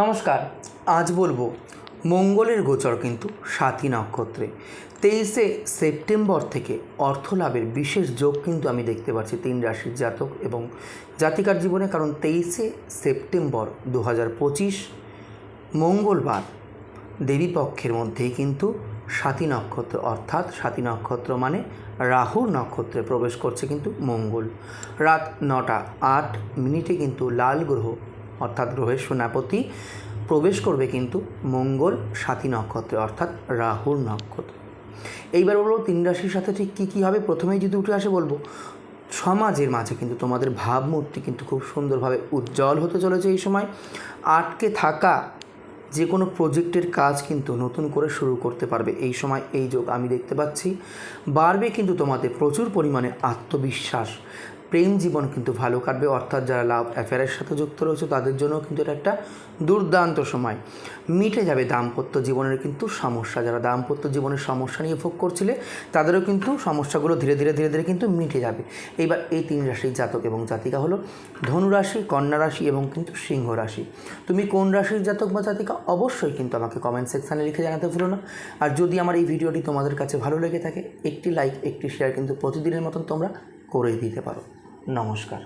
নমস্কার। আজ বলব, মঙ্গলের গোচর কিন্তু সাতী নক্ষত্রে। তেইশে সেপ্টেম্বর থেকে অর্থ লাভের বিশেষ যোগ কিন্তু আমি দেখতে পাচ্ছি তিন রাশির জাতক এবং জাতিকার জীবনে, কারণ তেইশে সেপ্টেম্বর দু হাজার পঁচিশ, মঙ্গলবার দেবীপক্ষের মধ্যেই কিন্তু সাতী নক্ষত্র, অর্থাৎ সাতী নক্ষত্র মানে রাহুর নক্ষত্রে প্রবেশ করছে কিন্তু মঙ্গল। রাত নটা আট মিনিটে কিন্তু লাল গ্রহ অর্থাৎ গ্রহের সেনাপতি প্রবেশ করবে কিন্তু মঙ্গল সাতী নক্ষত্রে, অর্থাৎ রাহুর নক্ষত্র। এইবার বলব তিন রাশির সাথে ঠিক কী কী হবে? প্রথমেই যদি উঠে আসে বলব, সমাজের মাঝে কিন্তু তোমাদের ভাবমূর্তি কিন্তু খুব সুন্দরভাবে উজ্জ্বল হতে চলেছে এই সময়। আটকে থাকা যে কোনো প্রজেক্টের কাজ কিন্তু নতুন করে শুরু করতে পারবে এই সময়। এই যোগ আমি দেখতে পাচ্ছি। বাড়বে কিন্তু তোমাদের প্রচুর পরিমাণে আত্মবিশ্বাস। প্রেম জীবন কিন্তু ভালো কাটবে, অর্থাৎ যারা লাভ অ্যাফেয়ারের সাথে যুক্ত রয়েছে, তাদের জন্য কিন্তু এটা একটা দুর্দান্ত সময়। মিটে যাবে দাম্পত্য জীবনের কিন্তু সমস্যা। যারা দাম্পত্য জীবনের সমস্যা নিয়ে ভোগ করছিলে, তাদেরও কিন্তু সমস্যাগুলো ধীরে ধীরে ধীরে ধীরে কিন্তু মিটে যাবে। এইবার এই তিন রাশির জাতক এবং জাতিকা হলো ধনুরাশি কন্যা রাশি এবং কিন্তু সিংহ রাশি তুমি কোন রাশির জাতক বা জাতিকা, অবশ্যই কিন্তু আমাকে কমেন্ট সেকশানে লিখে জানাতে ভুলো না। আর যদি আমার এই ভিডিওটি তোমাদের কাছে ভালো লেগে থাকে, একটি লাইক একটি শেয়ার কিন্তু প্রতিদিনের মতন তোমরা করে দিতে পারো। নমস্কার।